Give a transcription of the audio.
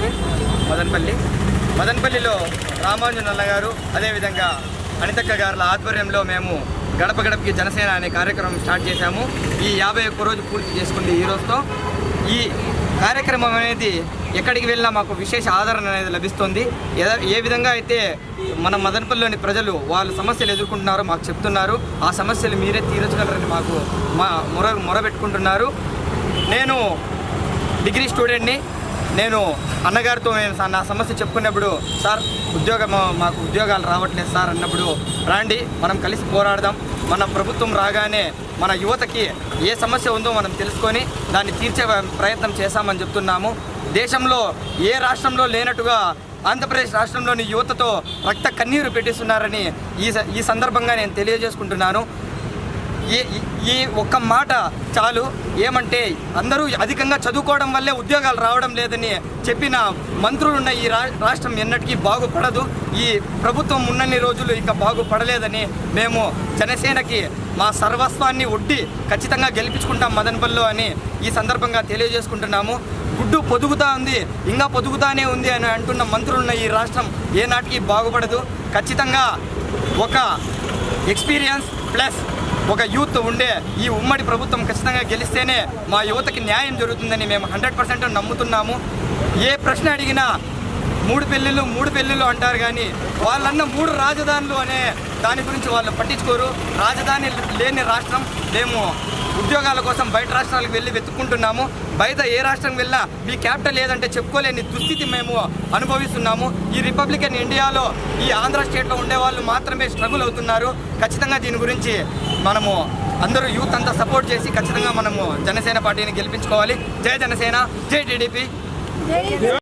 నివాసి మదనపల్లి. మదనపల్లిలో రామానుజన్ గారు అదేవిధంగా అనితక్క గారుల ఆధ్వర్యంలో మేము గడప గడపకి జనసేన అనే కార్యక్రమం స్టార్ట్ చేశాము. ఈ యాభై ఒక్క రోజు పూర్తి చేసుకుంది ఈ రోజుతో. ఈ కార్యక్రమం అనేది ఎక్కడికి వెళ్ళినా మాకు విశేష ఆదరణ అనేది లభిస్తుంది. ఏ- ఏ విధంగా అయితే మన మదనపల్లిలోని ప్రజలు వాళ్ళ సమస్యలు ఎదుర్కొంటున్నారో మాకు చెప్తున్నారు. ఆ సమస్యలు మీరే తీర్చగలరని మాకు మా మొర మొరబెట్టుకుంటున్నారు నేను డిగ్రీ స్టూడెంట్ని నేను అన్నగారితో నేను నా సమస్య చెప్పుకున్నప్పుడు సార్ ఉద్యోగం మాకు ఉద్యోగాలు రావట్లేదు సార్ అన్నప్పుడు రాండి మనం కలిసి పోరాడదాం. మన ప్రభుత్వం రాగానే మన యువతకి ఏ సమస్య ఉందో మనం తెలుసుకొని దాన్ని తీర్చే ప్రయత్నం చేశామని చెప్తున్నాము. దేశంలో ఏ రాష్ట్రంలో లేనట్టుగా ఆంధ్రప్రదేశ్ రాష్ట్రంలోని యువతతో రక్త కన్నీరు పెట్టిస్తున్నారని ఈ స- ఈ సందర్భంగా నేను తెలియజేసుకుంటున్నాను. ఈ ఈ- ఒక్క మాట చాలు. ఏమంటే అందరూ అధికంగా చదువుకోవడం వల్లే ఉద్యోగాలు రావడం లేదని చెప్పిన మంత్రులున్న ఈ రా రాష్ట్రం ఎన్నటికీ బాగుపడదు. ఈ ప్రభుత్వం ఉన్నన్ని రోజులు ఇంకా బాగుపడలేదని మేము జనసేనకి మా సర్వస్వాన్ని ఒడ్డి ఖచ్చితంగా గెలిపించుకుంటాం మదనపల్లిలో అని ఈ సందర్భంగా తెలియజేసుకుంటున్నాము. గుడ్డు పొదుగుతా ఉంది ఇంకా పొదుగుతానే ఉంది అని అంటున్న మంత్రులున్న ఈ రాష్ట్రం ఏనాటికి బాగుపడదు. ఖచ్చితంగా ఒక ఎక్స్పీరియన్స్ ప్లస్ ఒక యూత్ ఉండే ఈ ఉమ్మడి ప్రభుత్వం ఖచ్చితంగా గెలిస్తేనే మా యువతకి న్యాయం జరుగుతుందని మేము హండ్రెడ్ పర్సెంట్ నమ్ముతున్నాము. ఏ ప్రశ్న అడిగినా మూడు పెళ్ళిళ్ళు మూడు పెళ్ళిళ్ళు అంటారు కానీ వాళ్ళన్న మూడు రాజధానులు అనే దాని గురించి వాళ్ళు పట్టించుకోరు. రాజధాని లేని రాష్ట్రం మేము ఉద్యోగాల కోసం బయట రాష్ట్రాలకు వెళ్ళి వెతుక్కుంటున్నాము. బయట ఏ రాష్ట్రం వెళ్ళినా మీ క్యాపిటల్ ఏదంటే చెప్పుకోలేని దుస్థితి మేము అనుభవిస్తున్నాము. ఈ రిపబ్లికన్ ఇండియాలో ఈ ఆంధ్ర స్టేట్లో ఉండే వాళ్ళు మాత్రమే స్ట్రగుల్ అవుతున్నారు. ఖచ్చితంగా దీని గురించి మనము అందరూ యూత్ అంతా సపోర్ట్ చేసి ఖచ్చితంగా మనము జనసేన పార్టీని గెలిపించుకోవాలి. జై జనసేన జై టీడీపీ.